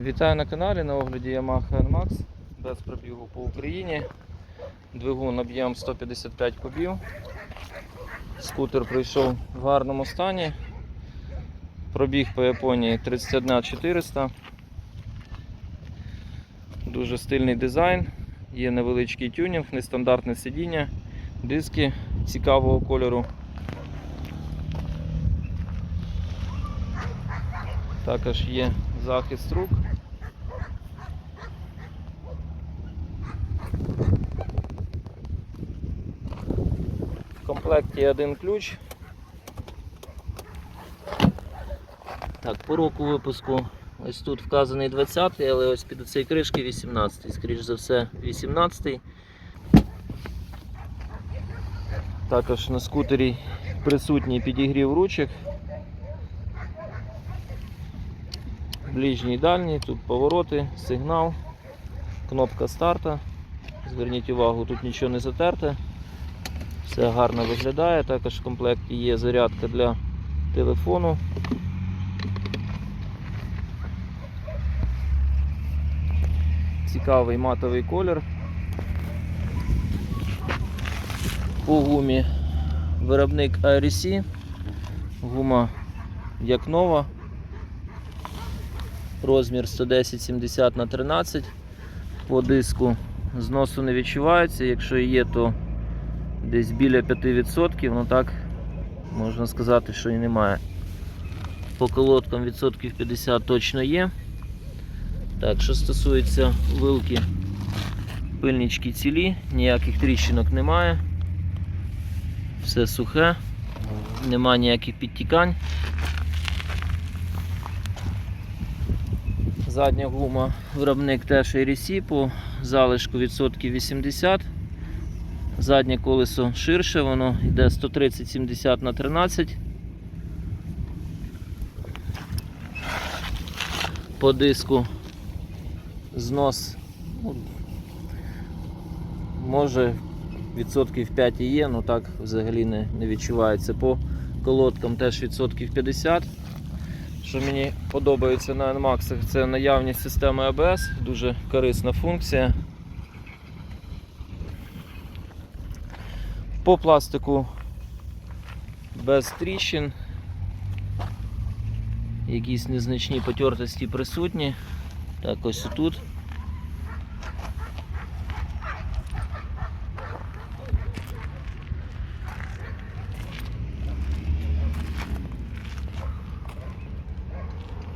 Вітаю на каналі на огляді Yamaha NMAX без пробігу по Україні. Двигун об'єм 155 кубів. Скутер прийшов в гарному стані. Пробіг по Японії 31 400. Дуже стильний дизайн, є невеличкий тюнінг, нестандартне сидіння, диски цікавого кольору. Також є захист рук. В комплекті один ключ. Так, по року випуску ось тут вказаний 20-й, але ось під цією кришки 18-й, скоріш за все 18-й. Також на скутері присутній підігрів ручок. Ближній дальній, тут повороти, сигнал, кнопка старта. Зверніть увагу, тут нічого не затерте. Все гарно виглядає. Також в комплекті є зарядка для телефону. Цікавий матовий колір. По гумі виробник ARC. Гума як нова. Розмір 110-70 на 13. По диску зносу не відчувається. Якщо є, то десь біля 5%, ну так можна сказати, що і немає. По колодкам відсотків 50 точно є. Так, що стосується вилки, пильнички цілі, ніяких тріщинок немає. Все сухе, немає ніяких підтікань. Задня гума виробник теж RC по залишку відсотків 80. Заднє колесо ширше, воно йде 130-70 на 13. По диску знос ну, може відсотків 5 і є, але так взагалі не, не відчувається. По колодкам теж відсотків 50. Що мені подобається на NMAX, це наявність системи ABS, дуже корисна функція. По пластику без тріщин. Якісь незначні потертості присутні. Так, ось тут.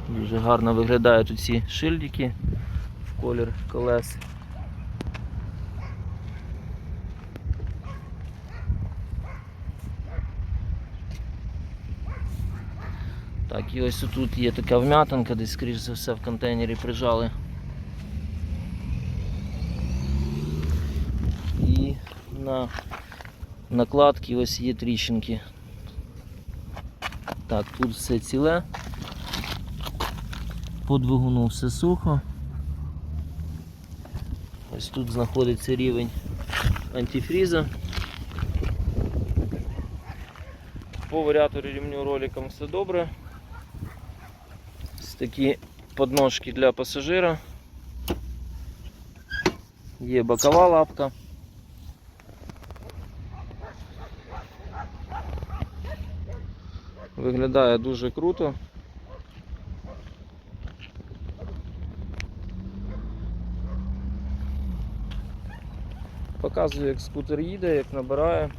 Дуже гарно виглядають ці шильдики в колір колес. Так, і ось тут є така вм'ятинка, десь, скоріш за все, в контейнері прижали. І на накладці ось є тріщинки. Так, тут все ціле. По двигуну все сухо. Ось тут знаходиться рівень антифріза. По варіаторі рівню роликом все добре. Ось такі подножки для пасажира. Є бокова лапка. Виглядає дуже круто. Показую, як скутер їде, як набирає.